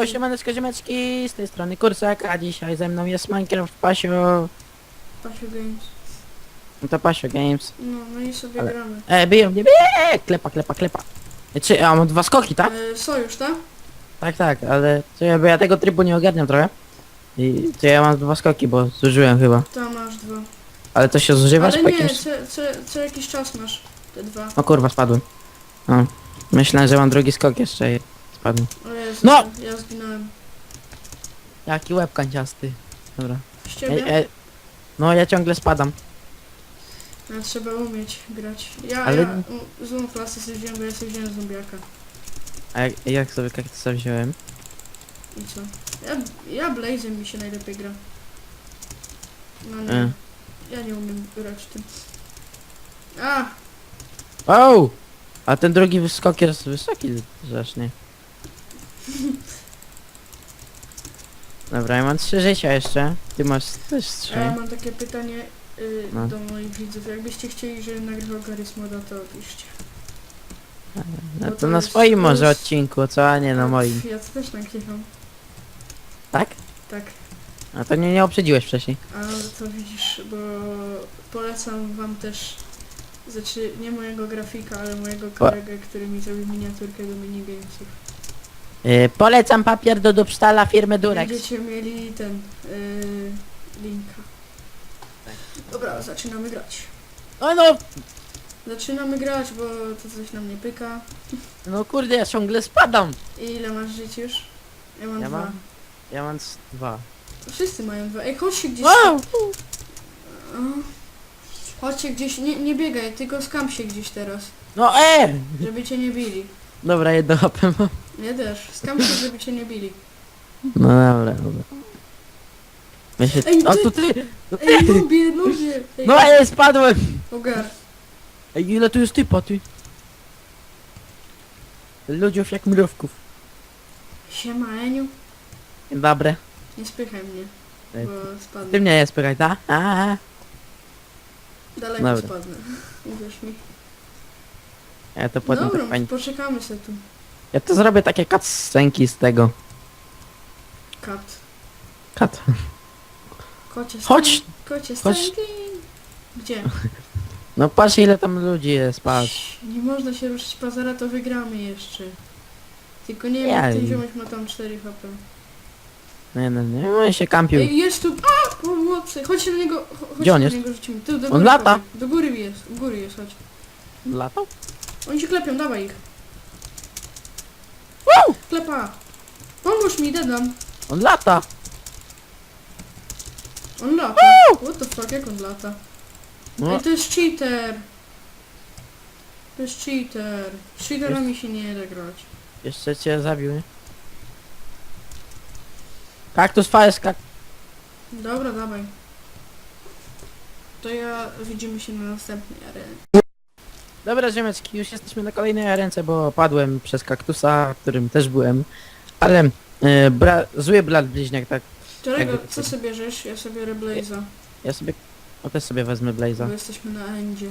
Yo, siemaneczko, ziemeczki, z tej strony Kursak, a dzisiaj ze mną jest Minecraft Pasio, Pasio Games. no to Pasio Games. No, no i sobie Ale- gramy. E, biją mnie, bie! klepa, klepa, klepa. E, Czy, a mam dwa skoki, tak? E, sojusz, tak? Tak, tak, ale to ja, bo ja tego trybu nie ogarniam trochę. I to ja mam dwa skoki, bo zużyłem chyba. Tam masz dwa. Ale to się zużywasz Ale po nie, jakimś... co, co, co jakiś czas masz te dwa. O kurwa, spadłem. O, myślałem, że mam drugi skok jeszcze i O Jezu, No! ja zginąłem. Jaki łeb kanciasty. Dobra. Z E, ciebie? e, no ja ciągle spadam. No, trzeba umieć grać. Ja, Ale- ja u- złą klasę sobie wziąłem, bo ja sobie wziąłem zombiaka. A jak, jak sobie kaktusa wziąłem? I co? Ja, ja Blazem mi się najlepiej gra. No nie, E. ja nie umiem grać tym. A, O! A ten drugi skok jest wysoki zresztą. Dobra, ja mam trzy życia jeszcze. Ty masz też trzy. a ja mam takie pytanie y, No. do moich widzów. Jakbyście chcieli, żebym nagrywał Garry's Moda, to piszcie. No to to na jest- swoim to może jest- odcinku, co? A nie na moim. Ja to też nagrywam. Tak? Tak. A to nie, nie uprzedziłeś wcześniej. A to widzisz, bo polecam wam też, znaczy nie mojego grafika, ale mojego kolegę, który mi zrobił miniaturkę do minigamesów. Yy, polecam papier do dupsztala firmy Durex. Będziecie mieli ten yy, linka. Dobra, zaczynamy grać. O no! Zaczynamy grać, bo to coś nam nie pyka. No kurde, ja ciągle spadam. Ile masz żyć już? Ja mam Ja dwa. mam- Ja mam dwa. Wszyscy mają dwa. Ej, chodźcie gdzieś. Wow! O. Chodźcie gdzieś, nie, nie biegaj, tylko skam się gdzieś teraz, No e! żeby cię nie bili. Dobra, jedno HP mam. Ja też. Skam się, żeby cię nie bili. No dobra, dobra. Myślę... Ej, O, ty- tu ty! To ty! Ej, lubię, lubię. Ej, No ej, spadłem! Ogar. Ej, ile tu jest typa, ty? Ludziów jak mrówków. Siema, Eniu. Dobry. Nie spychaj mnie, Ej, bo Ty spadnę. mnie nie spychaj, ta? A, Daleko Dobra. spadnę. Uwierz mi. Ja to potem Dobra, tak fajnie. poczekamy sobie tu. Ja to zrobię takie cutscenki z tego. Kat. Kat. Kocie Chodź! Kocie Chodź. Gdzie? No patrz ile tam ludzi jest, patrz. Nie można się ruszyć pazara, to wygramy jeszcze. Tylko nie wiem, Ja jak ten ziomek ma tam 4 HP. Nie, nie, nie, on się kampił. Ej, jest tu! A! Pomocy! Chodźcie na niego, cho- chodźcie Gdzie on na jest? niego rzucimy. Tu, do On góry lata. chodź. Do góry jest, u góry jest, chodź. Latał? Oni się klepią, dawaj ich. Klepa! Pomóż mi, dedam. On lata! On lata. What the fuck, jak on lata? No, Ej, to jest cheater. To jest cheater. Z cheaterami się nie da grać. jeszcze cię zabił, nie? Kaktus fajesz, kak... Dobra, dawaj. To ja widzimy się na następnej arenie. Dobra ziomeczki, już jesteśmy na kolejnej ręce, bo padłem przez kaktusa, którym też byłem. Ale e, bra... zły brat bliźniak, tak. Jakby- co sobie żesz? Ja sobie Reblaze'a. Ja sobie... O, też sobie wezmę Blaze'a. Bo jesteśmy na endzie.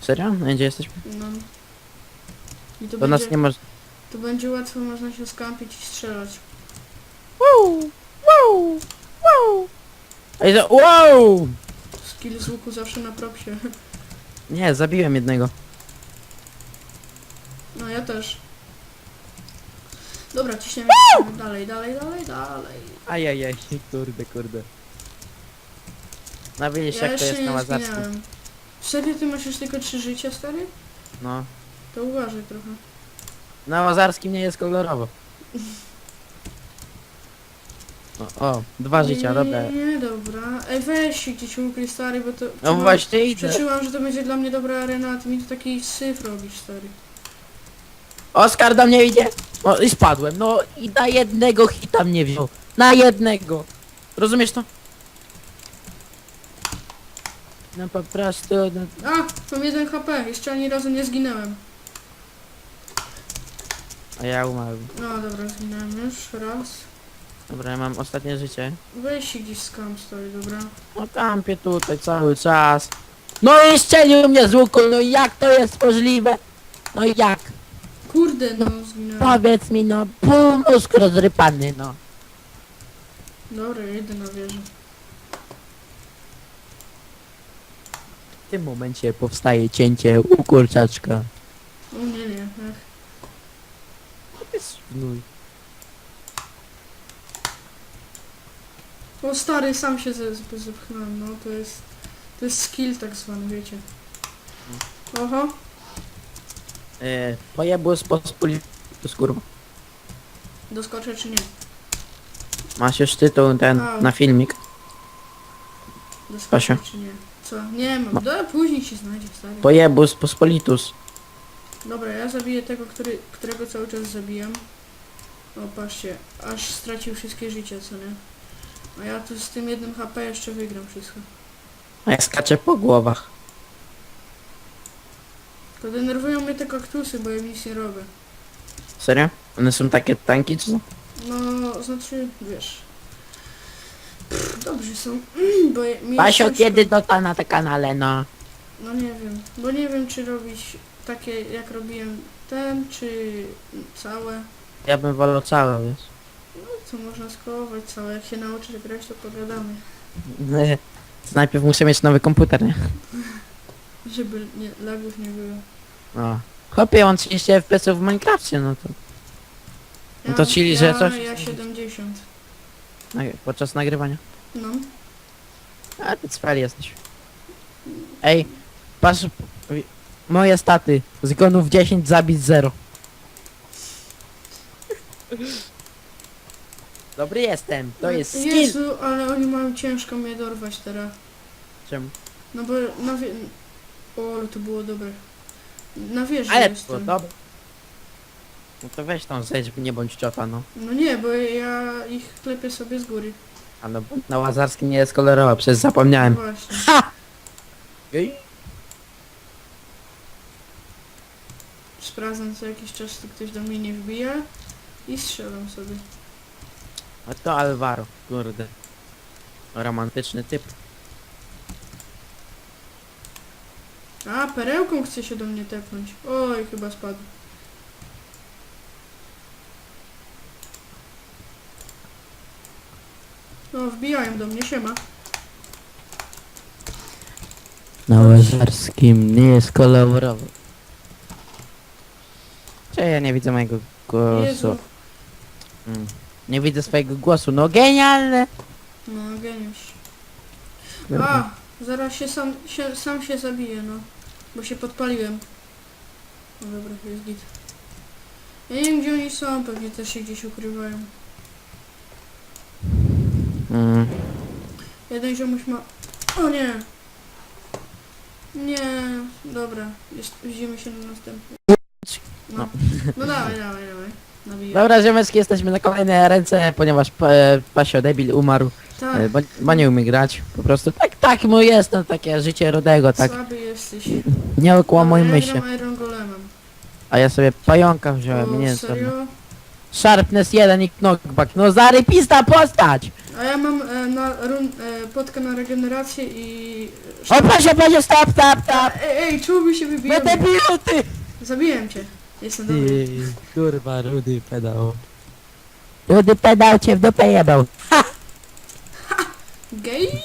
Serio? No, Gdzie jesteśmy? No. I to nas będzie, nie może... to będzie łatwo, można się skampić i strzelać. Wow! Wow! Wow! Ej, to... Wow! Skill z łuku zawsze na propsie. Nie, zabiłem jednego. No ja też. Dobra, ciśniemy dalej, dalej, dalej, dalej. Ajajaj, kurde, kurde. No widzisz Ja jak to jeszcze jest na nie zginąłem. Serio, ty masz już tylko trzy życia, stary? No. To uważaj trochę. Na Łazarskim nie jest kolorowo. O, o dwa życia, dobra. Nie, nie, dobra. Ej, weź się gdzieś ukryj, stary, bo to... No czułam- właśnie idę. Przeczułam, że to będzie dla mnie dobra arena, a ty mi tu taki syf robisz, stary. Oskar do mnie idzie. O, i spadłem. No i na jednego hita mnie wziął. Na jednego. Rozumiesz to? No po prostu... No, A, mam jeden HP, jeszcze ani razu nie zginąłem. a ja umarłem. No dobra, zginąłem już, raz. Dobra, ja mam ostatnie życie. Weź się gdzieś skam, stary, dobra. No kampię tutaj cały czas. No i strzelił mnie z łuku, no jak to jest możliwe? No i jak? Kurde, no zginąłem. Powiedz mi no, pół mózg rozrypany no. Dobra, jedę na wieżę. W tym momencie powstaje cięcie u kurczaczka. U mnie nie, ach. To jest O stary, sam się ze, ze, zepchnąłem, no to jest... To jest skill tak zwany, wiecie. Oho, E, pojebło z pospolitus kurwa. doskoczę czy nie? Masz już tytuł ten A. na filmik. Doskoczę Kasia. czy nie? Co? Nie mam, No. do, później się znajdzie, stary. Pospolitus. Dobra, ja zabiję tego, który, którego cały czas zabijam. O, patrzcie, aż stracił wszystkie życia, co nie? A ja tu z tym jednym HP jeszcze wygram wszystko. A ja skaczę po głowach. To denerwują mnie te kaktusy, bo ja nic nie robię. Serio? One są takie tanki czy co? No, znaczy, wiesz... Pff, dobrze są, bo je- mi Pasio, ciężko- kiedy dota na te kanale, no. No nie wiem, bo nie wiem czy robić takie jak robiłem ten, czy całe. Ja bym wolał całe, wiesz. Co można skołować całe, jak się nauczysz grać to pogadamy. To najpierw muszę mieć nowy komputer, nie? Żeby nie, lagów nie było. O. Chłopie, on 30 FPS w Minecrafcie, no to No to czyli, ja, że coś- Ja 70. na, podczas nagrywania. No. A ty cwel jesteś. Ej, patrz, moje staty. Zgonów 10, zabić 0. Dobry jestem, to jest skill. Jezu, ale oni mają ciężko mnie dorwać teraz. Czemu? No bo na wie... O, ale to było dobre. Na wieży Ale to jestem. dobra. No to weź tam zejdź, nie bądź ciota, no. No nie, bo ja ich klepię sobie z góry. A no, bo na Łazarskim nie jest kolorowa, przecież zapomniałem. No właśnie. Ha! Ej. Sprawdzam co jakiś czas, czy ktoś do mnie nie wbija i strzelam sobie. A to Alvaro, kurde. Romantyczny typ. A, perełką chce się do mnie tepnąć. Oj, chyba spadł. No, wbijają do mnie, siema. Na Łazarskim nie jest kolorowy. Czy ja nie widzę mojego głosu? Jezu. Mm. Nie widzę swojego głosu, no genialne! No, geniusz. A, zaraz się sam się, sam się zabiję, no. Bo się podpaliłem. No dobra, jest git. Ja nie wiem gdzie oni są, pewnie też się gdzieś ukrywają. Mm. Jeden ziomuś ma... O nie! Nie, dobra. Jest, widzimy się na następnym. No, No. no dawaj, dawaj, dawaj. Nabijaj. Dobra, ziomeczki, jesteśmy na kolejnej ręce, ponieważ pa, Pasio debil umarł, Tak, e, bo, bo nie umie grać, po prostu. Tak, tak mu jest, no takie życie rodego, tak. słaby jesteś. Nie okłamujmy się. Iron Golemem. A ja sobie pająka wziąłem, nie O, wiem co. serio? Sharpness 1 i knockback, no zarypista postać! A ja mam e, na run, e, potkę na regenerację i... O, Pasio, Pasio, stop, stop, stop! Ej, ej, czemu mi się No wybijał? debilu, ty! Zabiłem cię. Jestem dobry. Ty, kurwa, rudy pedał. Rudy pedał cię w dupę jebał. Gej?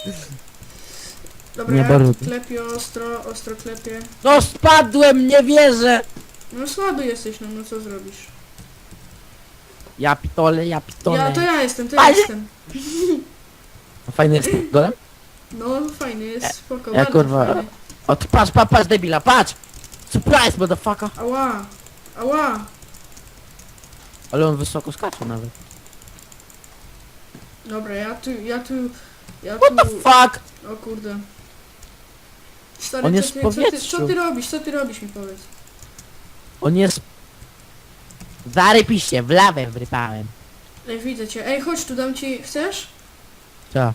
Dobra, Nie ja klepię ostro, ostro klepię. No spadłem, nie wierzę! No słaby jesteś, no, no co zrobisz? Ja pitole, ja pitole. Ja, to ja jestem, to ja Ale- jestem. Fajny jest golem? No fajny, jest spoko, ja bardzo kurwa- fajny. O, ty patrz, patrz, patrz, debila, patrz! Surprise, motherfucker! Ała, ała. Ale on wysoko skacze nawet. Dobra, ja tu, ja tu, ja What the tu... fuck? O kurde. Stary, On co, jest ty, w co, ty, powietrzu. co ty robisz, co ty robisz mi powiedz? On jest... Zarypiście, w lawę wrypałem. Ej, widzę cię. Ej, chodź tu, dam ci, chcesz? Co?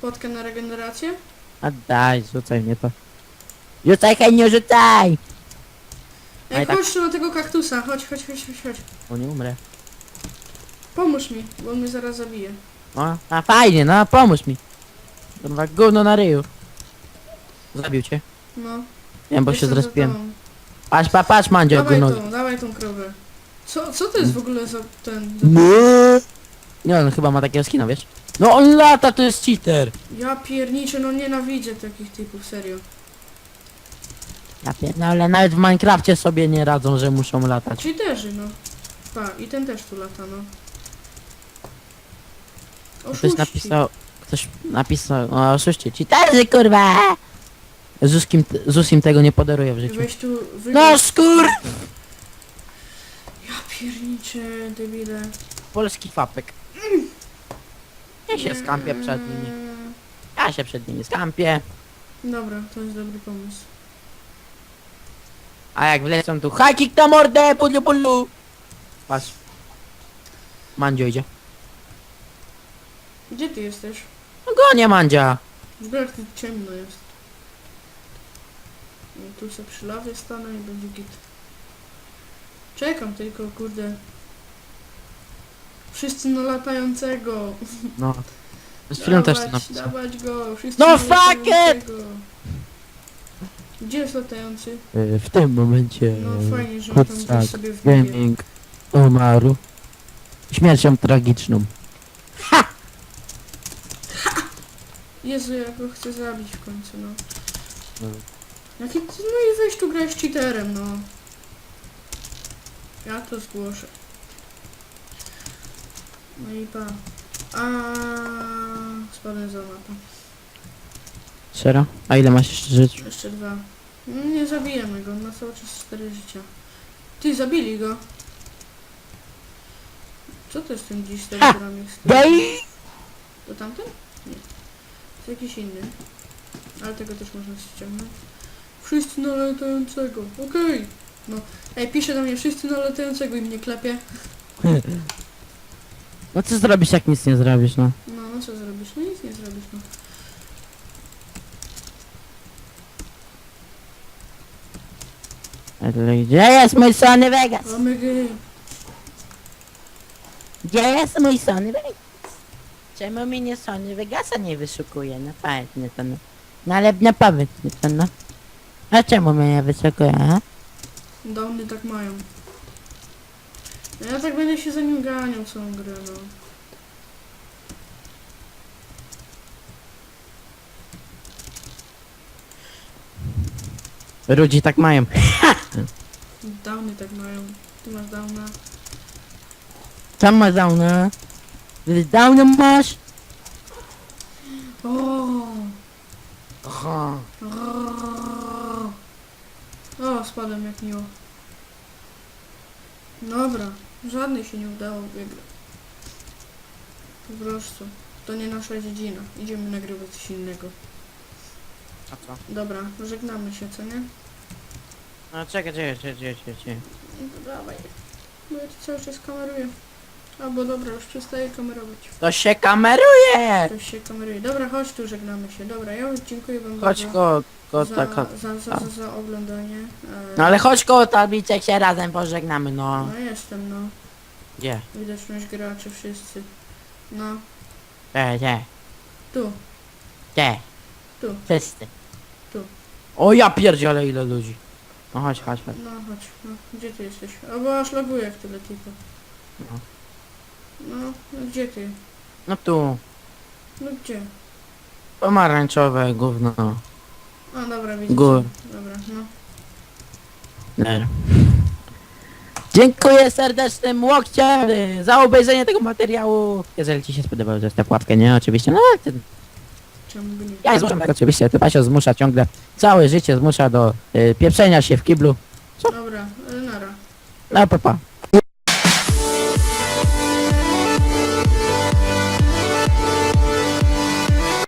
Potkę na regenerację? A daj, rzucaj mnie to. Rzucaj, hej, nie rzucaj! Ej, Ej, tak- chodź tu na tego kaktusa, chodź, chodź, chodź, chodź, chodź. O, nie umrę. Pomóż mi, bo on mnie zaraz zabije. O, a fajnie, no pomóż mi. Kurwa, gówno na ryju. Zabił cię. No. Nie, bo się jestem za zrespiłem. tobą. Patrz, pa, patrz, Mandzio, Dawaj gówno. tą, dawaj tą krowę. Co, co to jest w ogóle za ten... Nie. Nie, on chyba ma takiego skina, wiesz? No on lata, to jest cheater. Ja pierniczę, no nienawidzę takich typów, serio. Ja ale nawet w Minecrafcie sobie nie radzą, że muszą latać. Cheaterzy, no. Pa, i ten też tu lata, no. Ktoś Oszuści. napisał, ktoś napisał, o oszuście, cheaterzy kurwa! Zuskim, Zusim tego nie podaruje w życiu. Weź tu... Wy... No skur! Ja pierniczę, debile. Polski fapek. Ja się skampię przed nimi. Ja się przed nimi skampię. Dobra, to jest dobry pomysł. A jak wlecą tu high kick na mordę, pudlu pudlu. Patrz. Mandzio idzie. Gdzie ty jesteś? No gonię Mandzia. W ogóle jak tu ciemno jest. No, tu sobie przy lawie stanę i będzie git. Czekam tylko, kurde. Wszyscy na latającego. No. Z chwilą też to Dawać, go. Wszyscy No na fuck latającego. Gdzie jest latający? Y, W tym momencie No fajnie, że tam Kucak sobie w niebie. Gaming umarł śmiercią tragiczną. Jezu, ja go chcę zabić w końcu, no. No. Ty, no i weź tu grać cheaterem, no. Ja to zgłoszę. No i pa. A spadłem za mapę. Sera? A ile masz jeszcze żyć? Jeszcze dwa. No, nie zabijemy go, ma cały czas cztery życia. Ty, zabili go. Co to jest ten dziś Ha! telegramy? Daj! To tamten? Nie. To jakiś inny. Ale tego też można ściągnąć. Wszyscy na latającego. Okej. No. Ej, pisze do mnie wszyscy na latającego i mnie klepie. No co zrobisz jak nic nie zrobisz, no? No, no co zrobisz? No nic nie zrobisz, no. Gdzie jest mój Sony Vegas? Gdzie jest mój Sony Vegas? Czemu mi nie Sony Vegasa nie wyszukuje? No fajnie to no. No ale no powiedz mi to no. A czemu mnie nie wyszukuje, a? Tak mają. No Ja tak będę się za nim ganiał całą grę, no. Ludzi tak mają. Downy tak mają. Ty masz downa. Tam ma downa. Downa masz? O, Aha. o, spadłem jak miło. Dobra, żadnej się nie udało wygrać. Po prostu. To nie nasza dziedzina. Idziemy nagrywać coś innego. A co? Dobra, żegnamy się, co nie? No czekaj, czekaj, czekaj, czekaj, czekaj. No to dawaj. Bo ja to cały czas kameruję. Albo dobra, już przestaję kamerować. To się kameruje! Ktoś się kameruje. Dobra, chodź tu, żegnamy się. Dobra, ja dziękuję wam Chodź bardzo ko, ko, za, tak, ko. za, za, za, za oglądanie. E, No ale chodź koło tabliczek się razem pożegnamy, no. no jestem, no. Gdzie? Widoczność graczy wszyscy. No, Gdzie, gdzie, tu, gdzie? Tu. Wszyscy. Tu. O ja pierdzielę ile ludzi. No chodź, chodź, chodź. No chodź, no. Gdzie ty jesteś? O, bo aż loguję jak tyle typów. No. No, no gdzie ty? No tu. No gdzie? Pomarańczowe gówno. A, dobra, widzę. Gór. Dobra, no. Der. Dziękuję serdecznym łokciem y, za obejrzenie tego materiału. Jeżeli Ci się spodobał, zostaw łapkę, nie? Oczywiście, no ten, Czemu by nie? ja zmuszam tak oczywiście, to Pasio zmusza ciągle, całe życie zmusza do y, pieprzenia się w kiblu. Dobra, nara. No pa, pa.